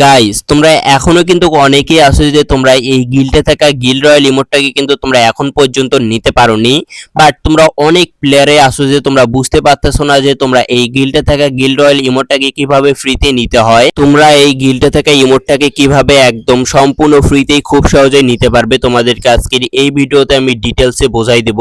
Guys তোমরা এখনও কিন্তু অনেকেই আছো যে তোমরা এই গিল্ডে থাকা গিল রয়্যাল ইমোটটাকে কিন্তু তোমরা এখন পর্যন্ত নিতে পারোনি। বাট তোমরা অনেক প্লেয়ারে আছো যে তোমরা বুঝতে পারতেছো না যে তোমরা এই গিল্ডে থাকা গিল রয়্যাল ইমোটটাকে কীভাবে ফ্রিতে নিতে হয়। তোমরা এই গিল্ডে থাকা ইমোটটাকে কীভাবে একদম সম্পূর্ণ ফ্রিতেই খুব সহজেই নিতে পারবে তোমাদেরকে আজকের এই ভিডিওতে আমি ডিটেলসে বোঝাই দেব।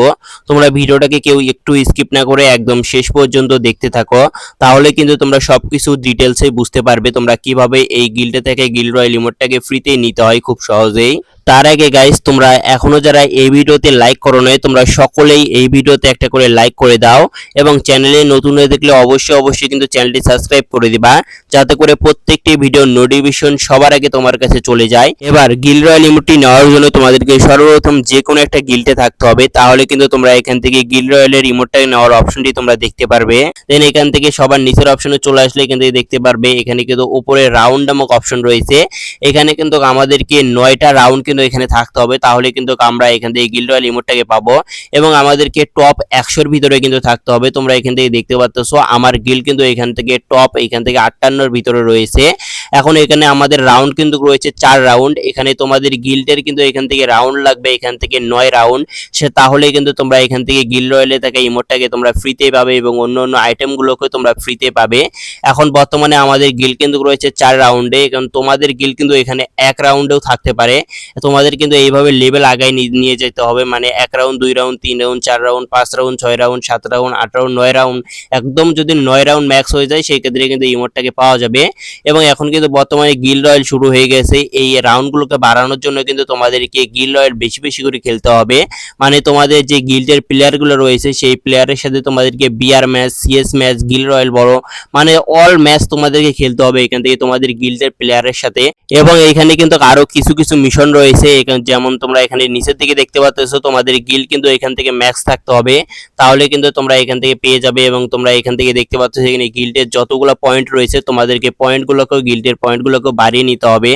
তোমরা ভিডিওটাকে কেউ একটু স্কিপ না করে একদম শেষ পর্যন্ত দেখতে থাকো। তাহলে কিন্তু তোমরা সবকিছু ডিটেলসে বুঝতে পারবে তোমরা কীভাবে এই গিল্ডে থেকে গিল্ড রয়্যাল ইমোটটাকে ফ্রিতে নিতে হয় খুব সহজেই। তার আগে গাইস তোমরা এখনও যারা এই ভিডিওতে লাইক করো নাই, তোমরা সকলেই এই ভিডিওতে একটা করে লাইক করে দাও এবং চ্যানেলে নতুন হয়ে দেখলে অবশ্যই অবশ্যই কিন্তু চ্যানেলটি সাবস্ক্রাইব করে দিবা, যাতে করে প্রত্যেকটি ভিডিও নোটিফিকেশন সবার আগে তোমার কাছে চলে যায়। এবার গিল রয়্যাল ইমোটটি নেওয়ার জন্য তোমাদেরকে সর্বপ্রথম যে কোনো একটা গিল্ডে থাকতে হবে, তাহলে কিন্তু তোমরা এখান থেকে গিল রয়্যালের ইমোটটা নেওয়ার অপশনটি তোমরা দেখতে পারবে। দেন এখান থেকে সবার নিচের অপশনে চলে আসলে থেকে দেখতে পারবে, এখানে কিন্তু উপরে রাউন্ড নামক অপশন রয়েছে। এখানে কিন্তু আমাদেরকে নয়টা রাউন্ড কিন্তু এখানে থাকতে হবে, তাহলে কিন্তু আমরা এখান থেকে গিল্ড রয়্যাল ইমোটটাকে পাবো এবং আমাদেরকে টপ একশোর ভিতরে কিন্তু থাকতে হবে, তোমরা এখান থেকে দেখতে পাচ্ছ আমার গিল কিন্তু এখান থেকে টপ এখান থেকে আটান্নর ভিতরে রয়েছে। এখন এখানে আমাদের রাউন্ড কিন্তু রয়েছে চার রাউন্ড এখানে তোমাদের গিল্ডের কিন্তু এখান থেকে রাউন্ড লাগবে, এখান থেকে নয় রাউন্ড সে তাহলে কিন্তু তোমরা এখান থেকে গিল রয়্যালে থাকা ইমোটটাকে তোমরা ফ্রিতে পাবে এবং অন্য অন্য আইটেমগুলোকে তোমরা ফ্রিতে পাবে। এখন বর্তমানে আমাদের গিল কিন্তু রয়েছে চার রাউন্ডে এখন তোমাদের গিল কিন্তু এখানে এক রাউন্ডেও থাকতে পারে। তোমাদের কিন্তু এইভাবে লেভেল আগায় নিয়ে যেতে হবে। মানে এক রাউন্ড দুই রাউন্ড তিন রাউন্ড চার রাউন্ড পাঁচ রাউন্ড ছয় রাউন্ড সাত রাউন্ড আট রাউন্ড নয় রাউন্ড একদম যদি নয় রাউন্ড ম্যাক্স হয়ে যায় সেই ক্ষেত্রে কিন্তু ইমোটটাকে পাওয়া যাবে। এবং এখন কিন্তু বর্তমানে গিল রয়েল শুরু হয়ে গেছে। এই রাউন্ডগুলোকে বাড়ানোর জন্য কিন্তু তোমাদেরকে গিল রয়েল বেশি বেশি করে খেলতে হবে। মানে তোমাদের যে গিল্ডের প্লেয়ারগুলো রয়েছে, সেই প্লেয়ারের সাথে তোমাদেরকে BR match CS match guild royale বড় মানে অল ম্যাচ তোমাদেরকে খেলতে হবে এখান থেকে তোমাদের গিল্ডের প্লেয়ারের সাথে। এবং এখানে কিন্তু আরও কিছু কিছু মিশন রয়েছে এখানে যেমন তোমরা এখানে নিচের দিকে দেখতে পাচ্ছ তোমাদের গিল্ড কিন্তু এখান থেকে ম্যাক্স থাকতে হবে। তাহলে কিন্তু তোমরা এখান থেকে পেয়ে যাবে এবং তোমরা এখান থেকে দেখতে পাচ্ছ এখানে গিল্ডের যতগুলো পয়েন্ট রয়েছে, তোমাদেরকে পয়েন্টগুলোকেও গিল্ডের পয়েন্টগুলোকেও বাড়িয়ে নিতে হবে।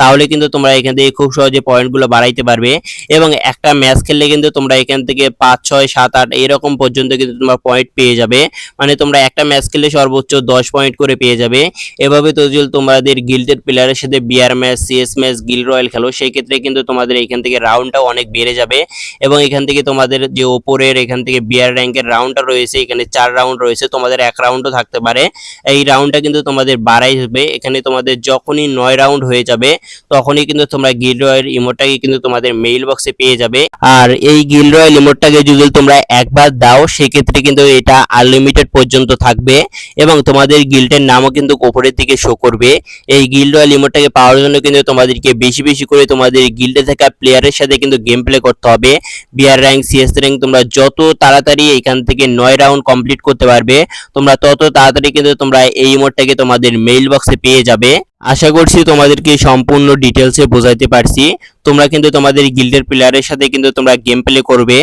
তাহলে কিন্তু তোমরা এখান থেকে খুব সহজে পয়েন্টগুলো বাড়াইতে পারবে এবং একটা ম্যাচ খেললে কিন্তু তোমরা এখান থেকে পাঁচ, ছয়, সাত, আট, এরকম পর্যন্ত কিন্তু তোমরা পয়েন্ট পেয়ে যাবে। মানে তোমরা একটা ম্যাচ খেললে সর্বোচ্চ দশ পয়েন্ট করে পেয়ে যাবে। এভাবে তো তোমাদের গিল্ডের প্লেয়ারের সাথে BR match CS match guild royale খেলো, সেই ক্ষেত্রে কিন্তু তোমাদের এখান থেকে রাউন্ডটাও অনেক বেড়ে যাবে এবং এখান থেকে তোমাদের যে ওপরের এখান থেকে বিআর র্যাঙ্কের রাউন্ডটা রয়েছে, এখানে চার রাউন্ড রয়েছে, তোমাদের এক রাউন্ডও থাকতে পারে। এই রাউন্ডটা কিন্তু তোমাদের বাড়াই হবে। এখানে তোমাদের যখনই নয় রাউন্ড হয়ে যাবে, তখনই কিন্তু তোমরা গিল রয়্যাল ইমোটটাকে কিন্তু তোমাদের মেইল বক্সে পেয়ে যাবে। আর এই গিল রয়্যাল ইমোটটাকে যদি তোমরা একবার দাও, সেক্ষেত্রে কিন্তু এটা আনলিমিটেড পর্যন্ত থাকবে এবং তোমাদের গিল্ডের নামও কিন্তু উপরের দিকে শো করবে। এই গিল্ড রয়্যাল ইমোটটাকে পাওয়ার জন্য কিন্তু তোমাদেরকে বেশি বেশি করে তোমাদের গিল্ডে থাকা প্লেয়ারের সাথে কিন্তু গেম প্লে করতে হবে। বিআর র্যাঙ্ক সিএস র্যাঙ্ক তোমরা যত তাড়াতাড়ি এখান থেকে নয় রাউন্ড কমপ্লিট করতে পারবে, তোমরা তত তাড়াতাড়ি কিন্তু তোমরা এই ইমোটটাকে তোমাদের মেইল বক্সে পেয়ে যাবে। আশা করছি তোমাদেরকে সম্পূর্ণ ডিটেলসে বোঝাইতে পারছি। তোমরা কিন্তু তোমাদের গিল্ডের প্লেয়ারের সাথে কিন্তু তোমরা গেম প্লে করবে।